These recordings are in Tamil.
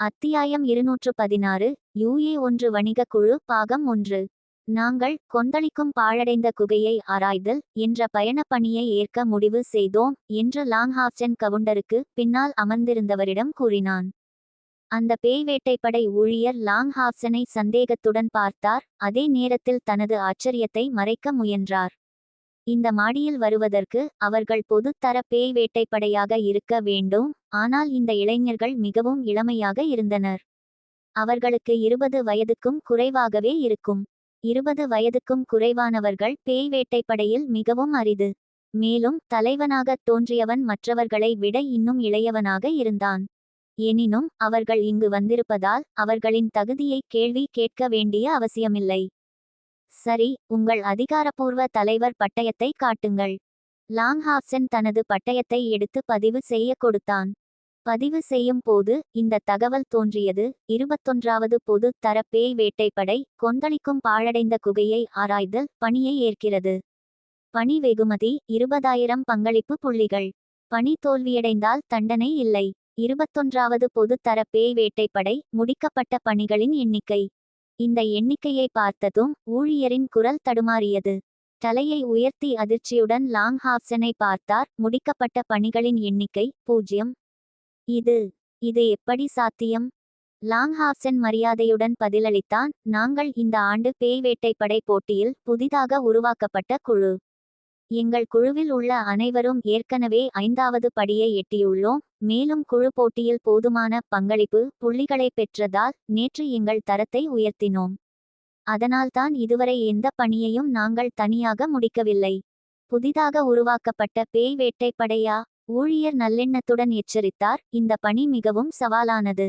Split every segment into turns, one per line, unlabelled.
அத்தியாயம் இருநூற்று பதினாறு யூஏ ஒன்று வணிகக் குழு பாகம் ஒன்று. நாங்கள் கொந்தளிக்கும் பாழடைந்த குகையை ஆராய்தல் என்ற பயணப் பணியை ஏற்க முடிவு செய்தோம் என்று லாங்ஹாப்சன் கவுண்டருக்கு பின்னால் அமர்ந்திருந்தவரிடம் கூறினான். அந்த பேய் வேட்டைப்படை ஊழியர் லாங்ஹாப்சனை சந்தேகத்துடன் பார்த்தார். அதே நேரத்தில் தனது ஆச்சரியத்தை மறைக்க முயன்றார். இந்த மாடியில் வருவதற்கு அவர்கள் பொதுத்தர பேய் வேட்டைப்படையாக இருக்க வேண்டும் ஆனால் இந்த இளைஞர்கள் மிகவும் இளமையாக இருந்தனர். அவர்களுக்கு இருபது வயதுக்கும் குறைவாகவே இருக்கும். இருபது வயதுக்கும் குறைவானவர்கள் பேய் வேட்டைப்படையில் மிகவும் அரிது. மேலும் தலைவனாகத் தோன்றியவன் மற்றவர்களை விட இன்னும் இளையவனாக இருந்தான். எனினும் அவர்கள் இங்கு வந்திருப்பதால் அவர்களின் தகுதியை கேள்வி கேட்க வேண்டிய அவசியமில்லை. சரி உங்கள் அதிகாரப்பூர்வ தலைவர் பட்டயத்தை காட்டுங்கள். லாங்ஹாப்சன் தனது பட்டயத்தை எடுத்து பதிவு செய்ய கொடுத்தான். பதிவு செய்யும் போது இந்த தகவல் தோன்றியது. இருபத்தொன்றாவது பொது தர பேய் வேட்டைப்படை கொந்தளிக்கும் பாழடைந்த குகையை ஆராய்தல் பணியை ஏற்கிறது. பணி வெகுமதி இருபதாயிரம் பங்களிப்பு புள்ளிகள். பணி தோல்வியடைந்தால் தண்டனை இல்லை. இருபத்தொன்றாவது பொது தர பேய் வேட்டைப்படை முடிக்கப்பட்ட பணிகளின் எண்ணிக்கை. இந்த எண்ணிக்கையை பார்த்ததும் ஊழியரின் குரல் தடுமாறியது. தலையை உயர்த்தி அதிர்ச்சியுடன் லாங் ஹாப்சனை பார்த்தார். முடிக்கப்பட்ட பணிகளின் எண்ணிக்கை பூஜ்யம். இது இது எப்படி சாத்தியம்? லாங் ஹாப்சன் மரியாதையுடன் பதிலளித்தான். நாங்கள் இந்த ஆண்டு பேய் வேட்டைப்படை போட்டியில் புதிதாக உருவாக்கப்பட்ட குழு. எங்கள் குழுவில் உள்ள அனைவரும் ஏற்கனவே ஐந்தாவது படியை எட்டியுள்ளோம். மேலும் குழு போட்டியில் போதுமான பங்களிப்பு புள்ளிகளை பெற்றதால் நேற்று எங்கள் தரத்தை உயர்த்தினோம். அதனால்தான் இதுவரை எந்த பணியையும் நாங்கள் தனியாக முடிக்கவில்லை. புதிதாக உருவாக்கப்பட்ட பேய் வேட்டைப்படையா? ஊழியர் நல்லெண்ணத்துடன் எச்சரித்தார். இந்த பணி மிகவும் சவாலானது.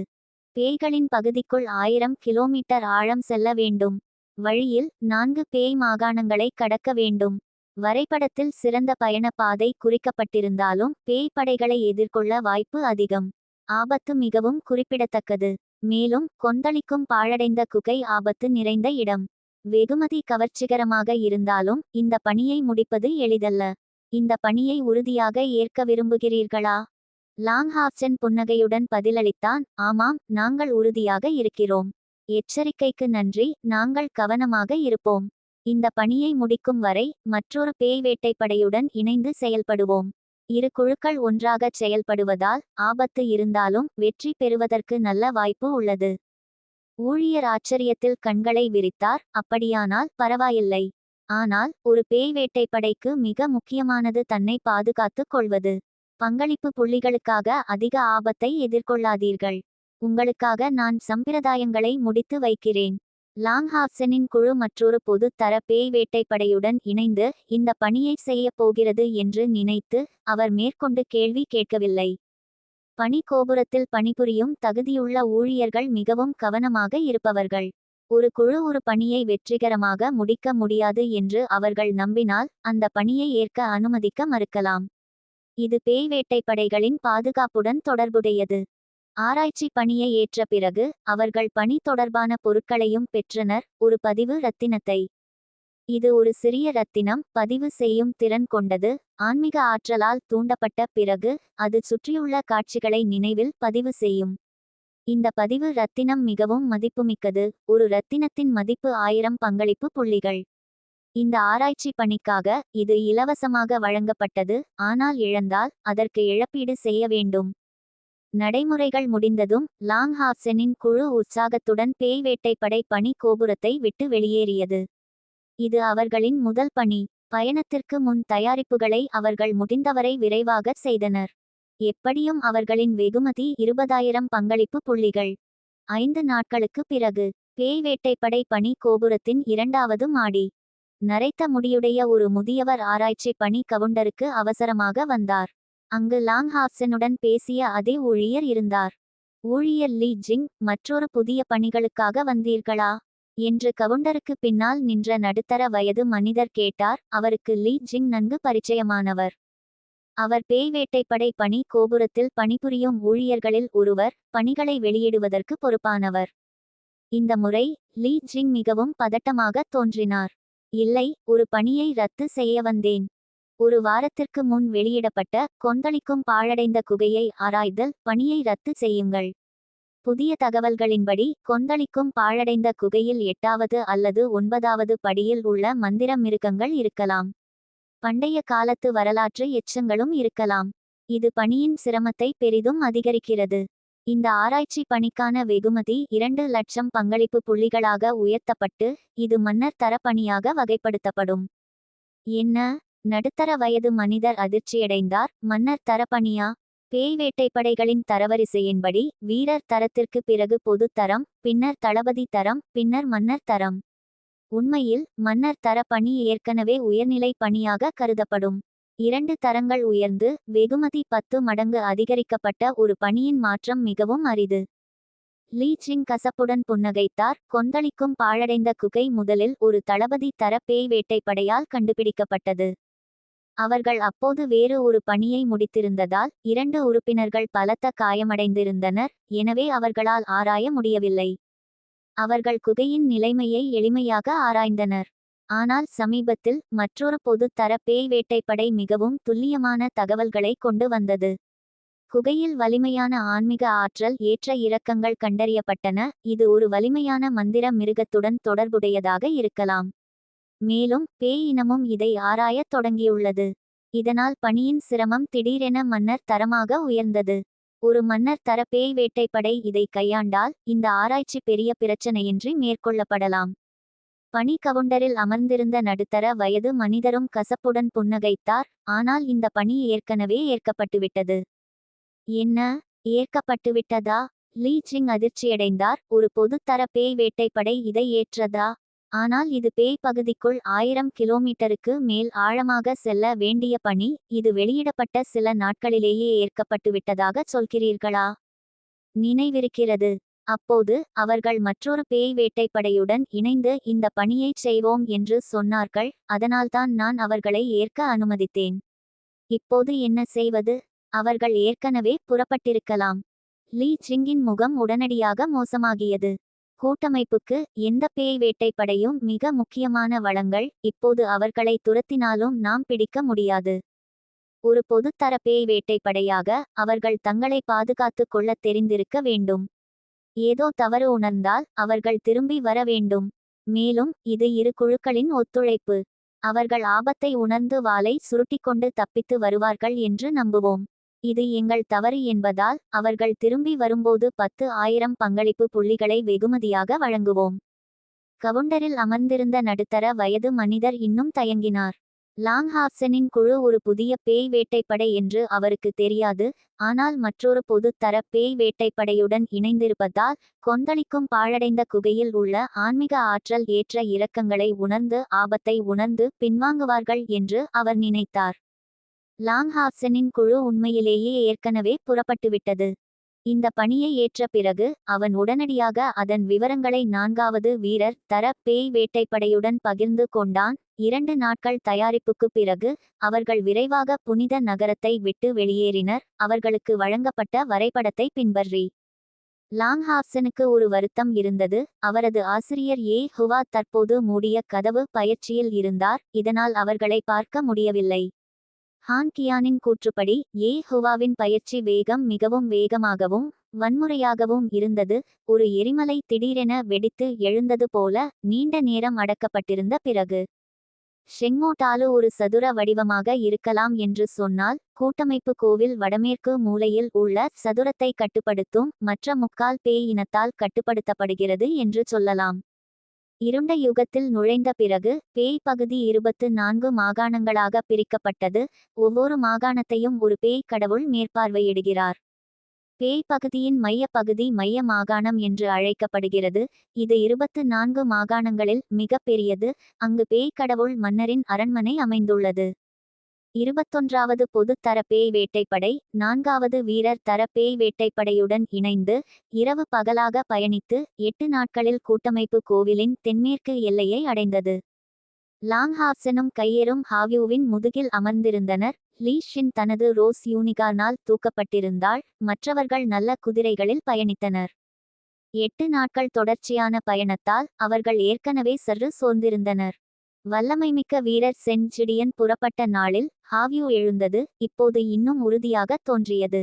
பேய்களின் பகுதிக்குள் ஆயிரம் கிலோமீட்டர் ஆழம் செல்ல வேண்டும். வழியில் நான்கு பேய் மாகாணங்களை கடக்க வேண்டும். வரைபடத்தில் சிறந்த பயண பாதை குறிக்கப்பட்டிருந்தாலும் பேய் படைகளை எதிர்கொள்ள வாய்ப்பு அதிகம். ஆபத்து மிகவும் குறிப்பிடத்தக்கது. மேலும் கொந்தளிக்கும் பாழடைந்த குகை ஆபத்து நிறைந்த இடம். வெகுமதி கவர்ச்சிகரமாக இருந்தாலும் இந்த பணியை முடிப்பது எளிதல்ல. இந்த பணியை உறுதியாக ஏற்க விரும்புகிறீர்களா? லாங் ஹாப்சன் புன்னகையுடன் பதிலளித்தான் ஆமாம் நாங்கள் உறுதியாக இருக்கிறோம். எச்சரிக்கைக்கு நன்றி நாங்கள் கவனமாக இருப்போம். இந்த பணியை முடிக்கும் வரை மற்றொரு பேய் வேட்டைப்படையுடன் இணைந்து செயல்படுவோம். இரு குழுக்கள் ஒன்றாகச் செயல்படுவதால் ஆபத்து இருந்தாலும் வெற்றி பெறுவதற்கு நல்ல வாய்ப்பு உள்ளது. ஊழியர் ஆச்சரியத்தில் கண்களை விரித்தார். அப்படியானால் பரவாயில்லை. ஆனால் ஒரு பேய் வேட்டைப்படைக்கு மிக முக்கியமானது தன்னை பாதுகாத்துக் கொள்வது. பங்களிப்பு புள்ளிகளுக்காக அதிக ஆபத்தை எதிர்கொள்ளாதீர்கள். உங்களுக்காக நான் சம்பிரதாயங்களை முடித்து வைக்கிறேன். லாங்ஹாப்சனின் குழு மற்றொரு பொது தர பேய் வேட்டைப்படையுடன் இணைந்து இந்த பணியை செய்யப் போகிறது என்று நினைத்து அவர் மேற்கொண்டு கேள்வி கேட்கவில்லை. பணி கோபுரத்தில் பணிபுரியும் தகுதியுள்ள ஊழியர்கள் மிகவும் கவனமாக இருப்பவர்கள். ஒரு குழு ஒரு பணியை வெற்றிகரமாக முடிக்க முடியாது என்று அவர்கள் நம்பினால் அந்த பணியை ஏற்க அனுமதிக்க மறுக்கலாம். இது பேய் வேட்டைப்படைகளின் பாதுகாப்புடன் தொடர்புடையது. ஆராய்ச்சி பணியை ஏற்ற பிறகு அவர்கள் பணி தொடர்பான பொருட்களையும் பெற்றனர். ஒரு பதிவு ரத்தினத்தை. இது ஒரு சிறிய ரத்தினம். பதிவு செய்யும் திறன் கொண்டது. ஆன்மீக ஆற்றலால் தூண்டப்பட்ட பிறகு அது சுற்றியுள்ள காட்சிகளை நினைவில் பதிவு செய்யும். இந்த பதிவு ரத்தினம் மிகவும் மதிப்புமிக்கது. ஒரு ரத்தினத்தின் மதிப்பு ஆயிரம் பங்களிப்பு புள்ளிகள். இந்த ஆராய்ச்சி பணிக்காக இது இலவசமாக வழங்கப்பட்டது. ஆனால் இழந்தால் அதற்கு இழப்பீடு செய்ய வேண்டும். நடைமுறைகள் முடிந்ததும் லாங் ஹாப்சனின் குழு உற்சாகத்துடன் பேய் வேட்டைப்படை பணி கோபுரத்தை விட்டு வெளியேறியது. இது அவர்களின் முதல் பணி. பயணத்திற்கு முன் தயாரிப்புகளை அவர்கள் முடிந்தவரை விரைவாக செய்தனர். எப்படியும் அவர்களின் வெகுமதி இருபதாயிரம் பங்களிப்பு புள்ளிகள். ஐந்து நாட்களுக்கு பிறகு பேய் வேட்டைப்படை பணி கோபுரத்தின் இரண்டாவது மாடி. நரைத்த முடியுடைய ஒரு முதியவர் ஆராய்ச்சி பணி கவுண்டருக்கு அவசரமாக வந்தார். அங்கு லாங் ஹாப்சனுடன் பேசிய அதே ஊழியர் இருந்தார். ஊழியர் லீ ஜிங் மற்றொரு புதிய பணிகளுக்காக வந்தீர்களா? என்று கவுண்டருக்கு பின்னால் நின்ற நடுத்தர வயது மனிதர் கேட்டார். அவருக்கு லீ ஜிங் நன்கு பரிச்சயமானவர். அவர் பேய் வேட்டைப்படை பணி கோபுரத்தில் பணிபுரியும் ஊழியர்களில் ஒருவர் பணிகளை வெளியிடுவதற்கு பொறுப்பானவர். இந்த முறை லீ ஜிங் மிகவும் பதட்டமாக தோன்றினார். இல்லை ஒரு பணியை ரத்து செய்ய வந்தேன். ஒரு வாரத்திற்கு முன் வெளியிடப்பட்ட கொந்தளிக்கும் பாழடைந்த குகையை ஆராய்தல் பணியை ரத்து செய்யுங்கள். புதிய தகவல்களின்படி கொந்தளிக்கும் பாழடைந்த குகையில் எட்டாவது அல்லது ஒன்பதாவது படியில் உள்ள மந்திர மிருகங்கள் இருக்கலாம். பண்டைய காலத்து வரலாற்று எச்சங்களும் இருக்கலாம். இது பணியின் சிரமத்தை பெரிதும் அதிகரிக்கிறது. இந்த ஆராய்ச்சி பணிக்கான வெகுமதி இரண்டு லட்சம் பங்களிப்பு புள்ளிகளாக உயர்த்தப்பட்டு இது மன்னர் தரப்பணியாக பணியாக வகைப்படுத்தப்படும். என்ன? நடுத்தர வயது மனிதர் அதிர்ச்சியடைந்தார். மன்னர் தர பணியா பேய் வேட்டைப்படைகளின் தரவரிசையின்படி வீரர் தரத்திற்கு பிறகு பொது தரம் பின்னர் தளபதி தரம் பின்னர் மன்னர் தரம். உண்மையில் மன்னர் தர பணி ஏற்கனவே உயர்நிலை பணியாக கருதப்படும். இரண்டு தரங்கள் உயர்ந்து வெகுமதி பத்து மடங்கு அதிகரிக்கப்பட்ட ஒரு பணியின் மாற்றம் மிகவும் அரிது. லீச்சிங் கசப்புடன் புன்னகைத்தார். கொந்தளிக்கும் பாழடைந்த குகை முதலில் ஒரு தளபதி தர பேய் வேட்டைப்படையால் கண்டுபிடிக்கப்பட்டது. அவர்கள் அப்போது வேறு ஒரு பணியை முடித்திருந்ததால் இரண்டு உறுப்பினர்கள் பலத்த காயமடைந்திருந்தனர் எனவே அவர்களால் ஆராய முடியவில்லை. அவர்கள் குகையின் நிலைமையை எளிமையாக ஆராய்ந்தனர். ஆனால் சமீபத்தில் மற்றொரு பொது தர பேய் வேட்டைப்படை மிகவும் துல்லியமான தகவல்களை கொண்டு வந்தது. குகையில் வலிமையான ஆன்மீக ஆற்றல் ஏற்ற இறக்கங்கள் கண்டறியப்பட்டன இது ஒரு வலிமையான மந்திர மிருகத்துடன் தொடர்புடையதாக இருக்கலாம். மேலும் பேய் இனமும் இதை ஆராயத் தொடங்கியுள்ளது. இதனால் பணியின் சிரமம் திடீரென மன்னர் தரமாக உயர்ந்தது. ஒரு மன்னர் தர பேய் வேட்டைப்படை இதை கையாண்டால் இந்த ஆராய்ச்சி பெரிய பிரச்சனையின்றி மேற்கொள்ளப்படலாம். பனி கவுண்டரில் அமர்ந்திருந்த நடுத்தர வயது மனிதரும் கசப்புடன் புன்னகைத்தார் ஆனால் இந்த பணி ஏற்கனவே ஏற்கப்பட்டுவிட்டது. என்ன? ஏற்கப்பட்டுவிட்டதா? லீச்சிங் அதிர்ச்சியடைந்தார். ஒரு பொதுத்தர பேய் வேட்டைப்படை இதை ஏற்றதா? ஆனால் இது பேய் பகுதிக்குள் ஆயிரம் கிலோமீட்டருக்கு மேல் ஆழமாக செல்ல வேண்டிய பணி. இது வெளியிடப்பட்ட சில நாட்களிலேயே ஏற்கப்பட்டுவிட்டதாக சொல்கிறீர்களா? நினைவிருக்கிறது. அப்போது அவர்கள் மற்றொரு பேய் வேட்டைப்படையுடன் இணைந்து இந்த பணியைச் செய்வோம் என்று சொன்னார்கள். அதனால்தான் நான் அவர்களை ஏற்க அனுமதித்தேன். இப்போது என்ன செய்வது? அவர்கள் ஏற்கனவே புறப்பட்டிருக்கலாம். லீ சிங்கின் முகம் உடனடியாக மோசமாகியது. கூட்டமைப்புக்கு எந்த பேய் வேட்டைப்படையும் மிக முக்கியமான வளங்கள் இப்போது அவர்களை துரத்தினாலும் நாம் பிடிக்க முடியாது. ஒரு பொதுத்தர பேய் வேட்டைப்படையாக அவர்கள் தங்களை பாதுகாத்துக் கொள்ளத் தெரிந்திருக்க வேண்டும். ஏதோ தவறு உணர்ந்தால் அவர்கள் திரும்பி வர வேண்டும். மேலும் இது இரு குழுக்களின் ஒத்துழைப்பு. அவர்கள் ஆபத்தை உணர்ந்து வாளை சுருட்டிக்கொண்டு தப்பித்து வருவார்கள் என்று நம்புவோம். இது எங்கள் தவறு என்பதால் அவர்கள் திரும்பி வரும்போது பத்து ஆயிரம் பங்களிப்பு புள்ளிகளை வெகுமதியாக வழங்குவோம். கவுண்டரில் அமர்ந்திருந்த நடுத்தர வயது மனிதர் இன்னும் தயங்கினார். லாங்ஹாப்சனின் குழு ஒரு புதிய பேய் வேட்டைப்படை என்று அவருக்கு தெரியாது ஆனால் மற்றொரு பொதுத்தர தர பேய் வேட்டைப்படையுடன் இணைந்திருப்பதால் கொந்தளிக்கும் பாழடைந்த குகையில் உள்ள ஆன்மீக ஆற்றல் ஏற்ற இரக்கங்களை உணர்ந்து ஆபத்தை உணர்ந்து பின்வாங்குவார்கள் என்று அவர் நினைத்தார். லாங்ஹாப்சனின் குழு உண்மையிலேயே ஏற்கனவே புறப்பட்டுவிட்டது. இந்த பணியை ஏற்ற பிறகு அவன் உடனடியாக அதன் விவரங்களை நான்காவது வீரர் தர பேய் வேட்டைப்படையுடன் பகிர்ந்து கொண்டான். இரண்டு நாட்கள் தயாரிப்புக்கு பிறகு அவர்கள் விரைவாக புனித நகரத்தை விட்டு வெளியேறினர். அவர்களுக்கு வழங்கப்பட்ட வரைபடத்தை பின்பற்றி லாங்ஹாப்சனுக்கு ஒரு வருத்தம் இருந்தது. அவரது ஆசிரியர் ஏ. ஹுவா தற்போது மூடிய கதவு பயிற்சியில் இருந்தார். இதனால் அவர்களை பார்க்க முடியவில்லை. ஹான் கியானின் கூற்றுப்படி ஏ ஹுவாவின் பயிற்சி வேகம் மிகவும் வேகமாகவும் வன்முறையாகவும் இருந்தது ஒரு எரிமலை திடீரென வெடித்து எழுந்தது போல நீண்ட நேரம் அடக்கப்பட்டிருந்த பிறகு. ஷெங்மோட்டாலு ஒரு சதுர வடிவமாக இருக்கலாம் என்று சொன்னால் கூட்டமைப்பு கோவில் வடமேற்கு மூலையில் உள்ள சதுரத்தை கட்டுப்படுத்தும் மற்ற முக்கால் பேய் இனத்தால் கட்டுப்படுத்தப்படுகிறது என்று சொல்லலாம். இருண்ட யுகத்தில் நுழைந்த பிறகு பேய் பகுதி இருபத்து நான்கு மாகாணங்களாக பிரிக்கப்பட்டது ஒவ்வொரு மாகாணத்தையும் ஒரு பேய் கடவுள் மேற்பார்வையிடுகிறார். பேய் பகுதியின் மைய பகுதி மைய மாகாணம் என்று அழைக்கப்படுகிறது. இது இருபத்து நான்கு மாகாணங்களில் மிக பெரியது. அங்கு பேய் கடவுள் மன்னரின் அரண்மனை அமைந்துள்ளது. இருபத்தொன்றாவது பொது தர பேய் வேட்டைப்படை நான்காவது வீரர் தர பேய் வேட்டைப்படையுடன் இணைந்து இரவு பகலாக பயணித்து எட்டு நாட்களில் கூட்டமைப்பு கோவிலின் தென்மேற்கு எல்லையை அடைந்தது. லாங்ஹாப்சனும் கையேறும் ஹாவ்யூவின் முதுகில் அமர்ந்திருந்தனர். லீ ஷின் தனது ரோஸ் யூனிகார்னால் தூக்கப்பட்டிருந்தால் மற்றவர்கள் நல்ல குதிரைகளில் பயணித்தனர். எட்டு நாட்கள் தொடர்ச்சியான பயணத்தால் அவர்கள் ஏற்கனவே சற்று சோர்ந்திருந்தனர். வல்லமைமிக்க வீரர் சென்ஜிடியன் புறப்பட்ட நாளில் ஹாவியூ எழுந்தது இப்போது இன்னும் உறுதியாக தோன்றியது.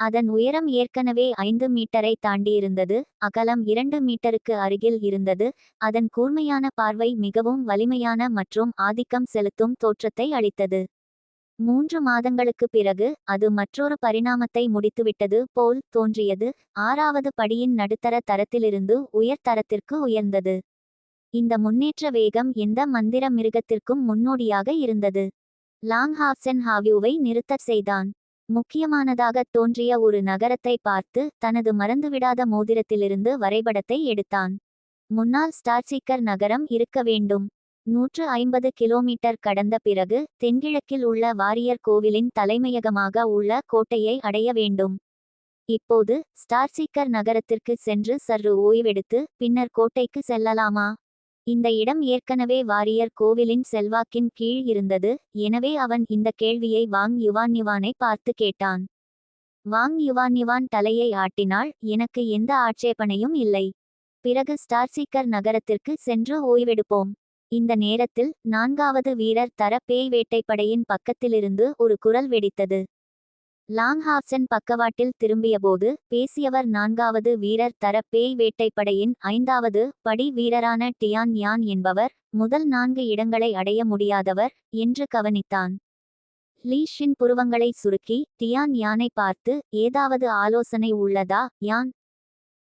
அதன் உயரம் ஏற்கனவே ஐந்து மீட்டரை தாண்டியிருந்தது அகலம் இரண்டு மீட்டருக்கு அருகில் இருந்தது அதன் கூர்மையான பார்வை மிகவும் வலிமையான மற்றும் ஆதிக்கம் செலுத்தும் தோற்றத்தை அளித்தது. மூன்று மாதங்களுக்குப் பிறகு அது மற்றொரு பரிணாமத்தை முடித்துவிட்டது போல் தோன்றியது ஆறாவது படியின் நடுத்தர தரத்திலிருந்து உயர் தரத்திற்கு உயர்ந்தது. இந்த முன்னேற்ற வேகம் எந்த மந்திர மிருகத்திற்கும் முன்னோடியாக இருந்தது. லாங் லாங்ஹாப்சன் ஹாவியூவை நிறுத்தச் செய்தான். முக்கியமானதாகத் தோன்றிய ஒரு நகரத்தை பார்த்து தனது மறந்துவிடாத மோதிரத்திலிருந்து வரைபடத்தை எடுத்தான். முன்னால் ஸ்டார்சீக்கர் நகரம் இருக்க வேண்டும். நூற்று ஐம்பது கிலோமீட்டர் கடந்த பிறகு தென்கிழக்கில் உள்ள வாரியர் கோவிலின் தலைமையகமாக உள்ள கோட்டையை அடைய வேண்டும். இப்போது ஸ்டார்சீக்கர் நகரத்திற்கு சென்று சற்று ஓய்வெடுத்து பின்னர் கோட்டைக்கு செல்லலாமா? இந்த இடம் ஏற்கனவே வாரியர் கோவிலின் செல்வாக்கின் கீழ் இருந்தது எனவே அவன் இந்த கேள்வியை வாங் யுவான் யுவானை பார்த்து கேட்டான். வாங் யுவான் யுவான் தலையை ஆட்டினாள் எனக்கு எந்த ஆட்சேபனையும் இல்லை. பிறகு ஸ்டார்சீக்கர் நகரத்திற்கு சென்று ஓய்வெடுப்போம். இந்த நேரத்தில் நான்காவது வீரர் தர பேய் வேட்டைப்படையின் பக்கத்திலிருந்து ஒரு குரல் வெடித்தது. லாங்ஹாப்சன் பக்கவாட்டில் திரும்பியபோது பேசியவர் நான்காவது வீரர் தர பேய் வேட்டைப்படையின் ஐந்தாவது படி வீரரான டியான் யான் என்பவர் முதல் நான்கு இடங்களை அடைய முடியாதவர் என்று கவனித்தான். லீஷின் புருவங்களை சுருக்கி டியான் யானை பார்த்து ஏதாவது ஆலோசனை உள்ளதா யான்?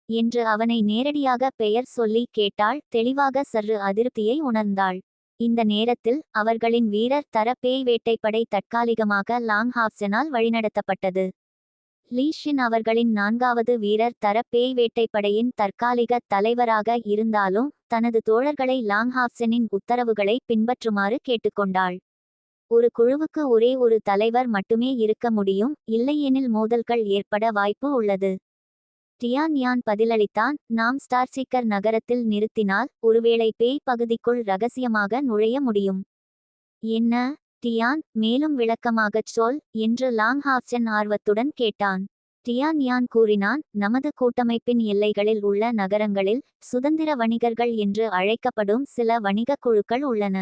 என்று அவனை நேரடியாக பெயர் சொல்லி கேட்டாள் தெளிவாக சற்று அதிருப்தியை உணர்ந்தாள். இந்த நேரத்தில் அவர்களின் வீரர் தர பேய் வேட்டைப்படை தற்காலிகமாக லாங் லாங்ஹாப்சனால் வழிநடத்தப்பட்டது லீஷின் அவர்களின் நான்காவது வீரர் தர பேய் வேட்டைப்படையின் தற்காலிக தலைவராக இருந்தாலும் தனது தோழர்களை லாங்ஹாப்சனின் உத்தரவுகளை பின்பற்றுமாறு கேட்டுக்கொண்டாள். ஒரு குழுவுக்கு ஒரே ஒரு தலைவர் மட்டுமே இருக்க முடியும் இல்லையெனில் மோதல்கள் ஏற்பட வாய்ப்பு உள்ளது. டியான் யான் பதிலளித்தான் நாம் ஸ்டார்சீக்கர் நகரத்தில் நிறுத்தினால் ஒருவேளை பேய் பகுதிக்குள் ரகசியமாக நுழைய முடியும். என்ன? டியான் மேலும் விளக்கமாகச் சொல் என்று லாங் ஹாஃப்சென் ஆர்வத்துடன் கேட்டான். டியான் யான் கூறினான் நமது கூட்டமைப்பின் எல்லைகளில் உள்ள நகரங்களில் சுதந்திர வணிகர்கள் என்று அழைக்கப்படும் சில வணிகக் குழுக்கள் உள்ளன.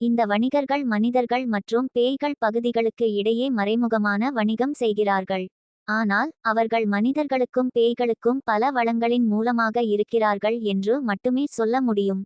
இந்த வணிகர்கள் மனிதர்கள் மற்றும் பேய்கள் பகுதிகளுக்கு இடையே மறைமுகமான வணிகம் செய்கிறார்கள். ஆனால் அவர்கள் மனிதர்களுக்கும் பேய்களுக்கும் பல வளங்களின் மூலமாக இருக்கிறார்கள் என்று மட்டுமே சொல்ல முடியும்.